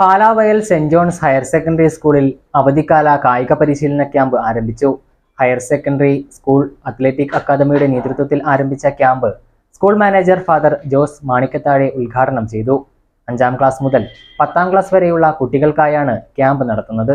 Palavayal saint John's higher secondary സ്കൂളിൽ അവധിക്കാല കായിക പരിശീലന ക്യാമ്പ് ആരംഭിച്ചു. ഹയർ സെക്കൻഡറി സ്കൂൾ അത്ലറ്റിക് അക്കാദമിയുടെ നേതൃത്വത്തിൽ ആരംഭിച്ച camp school manager father Jose Manikkathazhe ഉദ്ഘാടനം ചെയ്തു. അഞ്ചാം ക്ലാസ് മുതൽ പത്താം ക്ലാസ് വരെയുള്ള കുട്ടികൾക്കായാണ് ക്യാമ്പ് നടത്തുന്നത്.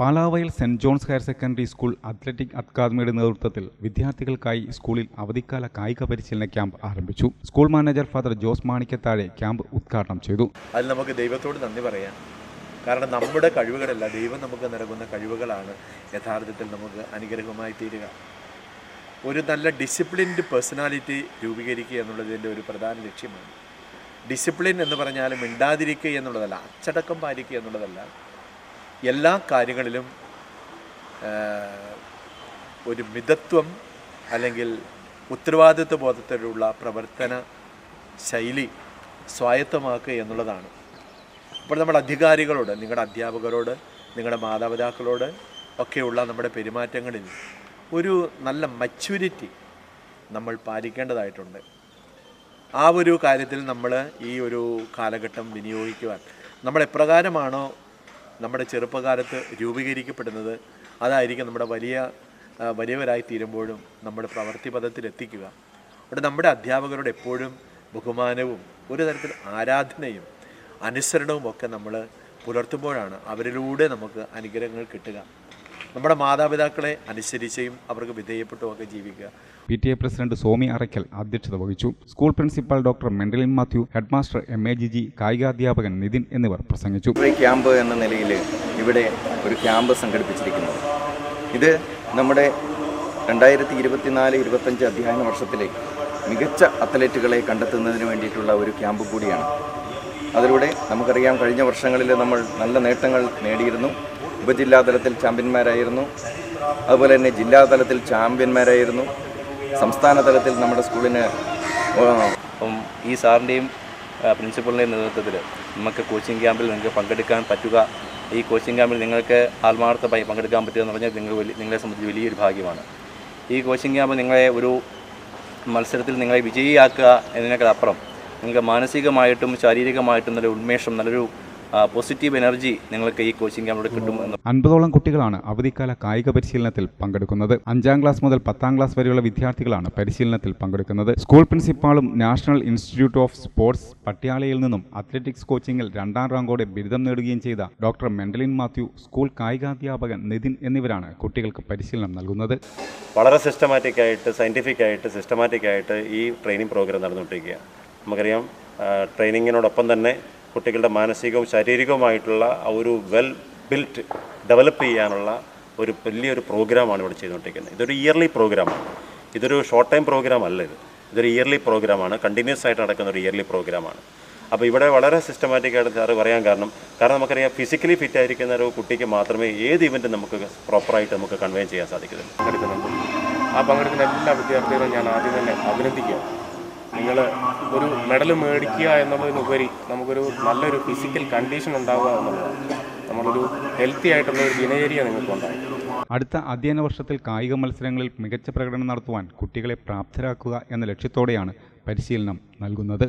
Palavayal saint John's higher secondary school athletic അക്കാദമിയുടെ നേതൃത്വത്തിൽ വിദ്യാർത്ഥികൾക്കായി സ്കൂളിൽ അവധിക്കാല കായിക പരിശീലന ക്യാമ്പ് ആരംഭിച്ചു. School manager father Jose Manikkathazhe camp ഉദ്ഘാടനം ചെയ്തു. അതിൽ നമുക്ക് ദൈവത്തോട് നന്ദി പറയാം. കാരണം നമ്മുടെ കഴിവുകളല്ല ദൈവം നമുക്ക് നൽകുന്ന കഴിവുകളാണ് യഥാർത്ഥത്തിൽ നമുക്ക് അനുഗ്രഹമായി തീരുക. ഒരു നല്ല ഡിസിപ്ലിൻഡ് പേഴ്സണാലിറ്റി രൂപീകരിക്കുക എന്നുള്ളതിന്റെ ഒരു പ്രധാന ലക്ഷ്യമാണ്. ഡിസിപ്ലിൻ എന്ന് പറഞ്ഞാൽ മിണ്ടാതിരിക്കുക എന്നുള്ളതല്ല അച്ചടക്കം പാലിക്കുക എന്നുള്ളതല്ല എല്ലാ കാര്യങ്ങളിലും ഒരു മിതത്വം അല്ലെങ്കിൽ ഉത്തരവാദിത്വ ബോധത്തിലുള്ള പ്രവർത്തന ശൈലി സ്വായത്തമാക്കുക എന്നുള്ളതാണ്. അപ്പോൾ നമ്മുടെ അധികാരികളോട് നിങ്ങളുടെ അധ്യാപകരോട് നിങ്ങളുടെ മാതാപിതാക്കളോട് ഒക്കെയുള്ള നമ്മുടെ പെരുമാറ്റങ്ങളിൽ ഒരു നല്ല മച്യൂരിറ്റി നമ്മൾ പാലിക്കേണ്ടതായിട്ടുണ്ട്. ആ ഒരു കാര്യത്തിൽ നമ്മൾ ഈ ഒരു കാലഘട്ടം വിനിയോഗിക്കുവാൻ നമ്മൾ എപ്രകാരമാണോ നമ്മുടെ ചെറുപ്പകാലത്ത് രൂപീകരിക്കപ്പെടുന്നത് അതായിരിക്കും നമ്മുടെ വലിയ വലിയവരായി തീരുമ്പോഴും നമ്മുടെ പ്രവൃത്തി പദത്തിൽ എത്തിക്കുക അവിടെ നമ്മുടെ അധ്യാപകരോട് എപ്പോഴും ബഹുമാനവും ഒരു തരത്തിൽ ആരാധനയും അനുസരണവും ഒക്കെ നമ്മൾ പുലർത്തുമ്പോഴാണ് അവരിലൂടെ നമുക്ക് അനുഗ്രഹങ്ങൾ കിട്ടുക. നമ്മുടെ മാതാപിതാക്കളെ അനുസരിച്ചും അവർക്ക് വിധേയപ്പെട്ടും ഒക്കെ ജീവിക്കുക. P T A president Somi Arakkal അധ്യക്ഷത വഹിച്ചു. School principal doctor Mendelin Mathew headmaster M A G G കായികാധ്യാപകൻ Nithin എന്നിവർ പ്രസംഗിച്ചു. ക്യാമ്പ് എന്ന നിലയിൽ ഇവിടെ ഒരു ക്യാമ്പ് സംഘടിപ്പിച്ചിരിക്കുന്നു. ഇത് നമ്മുടെ രണ്ടായിരത്തി ഇരുപത്തിനാല് ഇരുപത്തഞ്ച് അധ്യയന വർഷത്തിലെ മികച്ച അത്ലറ്റുകളെ കണ്ടെത്തുന്നതിന് വേണ്ടിയിട്ടുള്ള ഒരു ക്യാമ്പ് കൂടിയാണ്. അതിലൂടെ നമുക്കറിയാം കഴിഞ്ഞ വർഷങ്ങളിൽ നമ്മൾ നല്ല നേട്ടങ്ങൾ നേടിയിരുന്നു. ഉപജില്ലാതലത്തിൽ ചാമ്പ്യന്മാരായിരുന്നു. അതുപോലെ തന്നെ ജില്ലാതലത്തിൽ ചാമ്പ്യന്മാരായിരുന്നു. സംസ്ഥാന തലത്തിൽ നമ്മുടെ സ്കൂളിന് അപ്പം ഈ സാറിന്റെയും പ്രിൻസിപ്പളിന്റെയും നേതൃത്വത്തിൽ നമുക്ക് കോച്ചിങ് ക്യാമ്പിൽ നിങ്ങൾക്ക് പങ്കെടുക്കാൻ പറ്റുക. ഈ കോച്ചിങ് ക്യാമ്പിൽ നിങ്ങൾക്ക് ആത്മാർത്ഥമായി പങ്കെടുക്കാൻ പറ്റുക എന്ന് പറഞ്ഞാൽ നിങ്ങൾ വലിയ നിങ്ങളെ സംബന്ധിച്ച് വലിയൊരു ഭാഗ്യമാണ്. ഈ കോച്ചിങ് ക്യാമ്പ് നിങ്ങളെ ഒരു മത്സരത്തിൽ നിങ്ങളെ വിജയിയാക്കുക എന്നതിനേക്കാളപ്പുറം നിങ്ങൾക്ക് മാനസികമായിട്ടും ശാരീരികമായിട്ടും നല്ല ഉന്മേഷം നല്ലൊരു പോസിറ്റീവ് എനർജി നിങ്ങൾക്ക് ഈ കോച്ചിങ് ക്യാമ്പിലൂടെ കിട്ടും എന്ന്. അൻപതോളം കുട്ടികളാണ് അവധിക്കാല കായിക പരിശീലനത്തിൽ പങ്കെടുക്കുന്നത്. അഞ്ചാം ക്ലാസ് മുതൽ പത്താം ക്ലാസ് വരെയുള്ള വിദ്യാർത്ഥികളാണ് പരിശീലനത്തിൽ പങ്കെടുക്കുന്നത്. സ്കൂൾ പ്രിൻസിപ്പാളും നാഷണൽ ഇൻസ്റ്റിറ്റ്യൂട്ട് ഓഫ് സ്പോർട്സ് പട്യാലയിൽ നിന്നും അത്ലറ്റിക്സ് കോച്ചിങ്ങിൽ രണ്ടാം റാങ്കോടെ ബിരുദം നേടുകയും ചെയ്ത ഡോക്ടർ മെൻഡലിൻ മാത്യു സ്കൂൾ കായികാധ്യാപകൻ നിതിൻ എന്നിവരാണ് കുട്ടികൾക്ക് പരിശീലനം നൽകുന്നത്. വളരെ സിസ്റ്റമാറ്റിക് ആയിട്ട് സയന്റിഫിക് ആയിട്ട് സിസ്റ്റമാറ്റിക് ആയിട്ട് ഈ ട്രെയിനിങ് പ്രോഗ്രാം നടന്നുകൊണ്ടിരിക്കുക നമുക്കറിയാം ട്രെയിനിങ്ങിനോടൊപ്പം തന്നെ കുട്ടികളുടെ മാനസികവും ശാരീരികവുമായിട്ടുള്ള ഒരു വെൽ ബിൽറ്റ് ഡെവലപ്പ് ചെയ്യാനുള്ള ഒരു വലിയൊരു പ്രോഗ്രാമാണ് ഇവിടെ ചെയ്തുകൊണ്ടിരിക്കുന്നത്. ഇതൊരു ഇയർലി പ്രോഗ്രാമാണ് ഇതൊരു ഷോർട്ട് ടൈം പ്രോഗ്രാം അല്ല ഇത്. ഇതൊരു ഇയർലി പ്രോഗ്രാമാണ് കണ്ടിന്യൂസ് ആയിട്ട് നടക്കുന്ന ഒരു ഇയർലി പ്രോഗ്രാമാണ് അപ്പോൾ ഇവിടെ വളരെ സിസ്റ്റമാറ്റിക് ആയിട്ട് സാറ് പറയാൻ കാരണം കാരണം നമുക്കറിയാം ഫിസിക്കലി ഫിറ്റ് ആയിരിക്കുന്ന ഒരു കുട്ടിക്ക് മാത്രമേ ഏത് ഇവന്റും നമുക്ക് പ്രോപ്പറായിട്ട് നമുക്ക് കൺവേ ചെയ്യാൻ സാധിക്കുന്നുള്ളൂ ആ പങ്കെടുക്കുന്ന എല്ലാ വിദ്യാർത്ഥികളും ഞാൻ ആദ്യം തന്നെ അഭിനന്ദിക്കുക നിങ്ങൾ ഒരു മെഡൽ മേടിക്കുക എന്നുള്ളതിനുപരി നമുക്കൊരു നല്ലൊരു ഫിസിക്കൽ കണ്ടീഷൻ ഉണ്ടാവുക എന്നുള്ളതാണ് നമ്മളൊരു ഹെൽത്തി ആയിട്ടുള്ള ഒരു ദിനചര്യ നിങ്ങൾക്ക് ഉണ്ടായി അടുത്ത അധ്യയന വർഷത്തിൽ കായിക മത്സരങ്ങളിൽ മികച്ച പ്രകടനം നടത്തുവാൻ കുട്ടികളെ പ്രാപ്തരാക്കുക എന്ന ലക്ഷ്യത്തോടെയാണ് പരിശീലനം നൽകുന്നത്.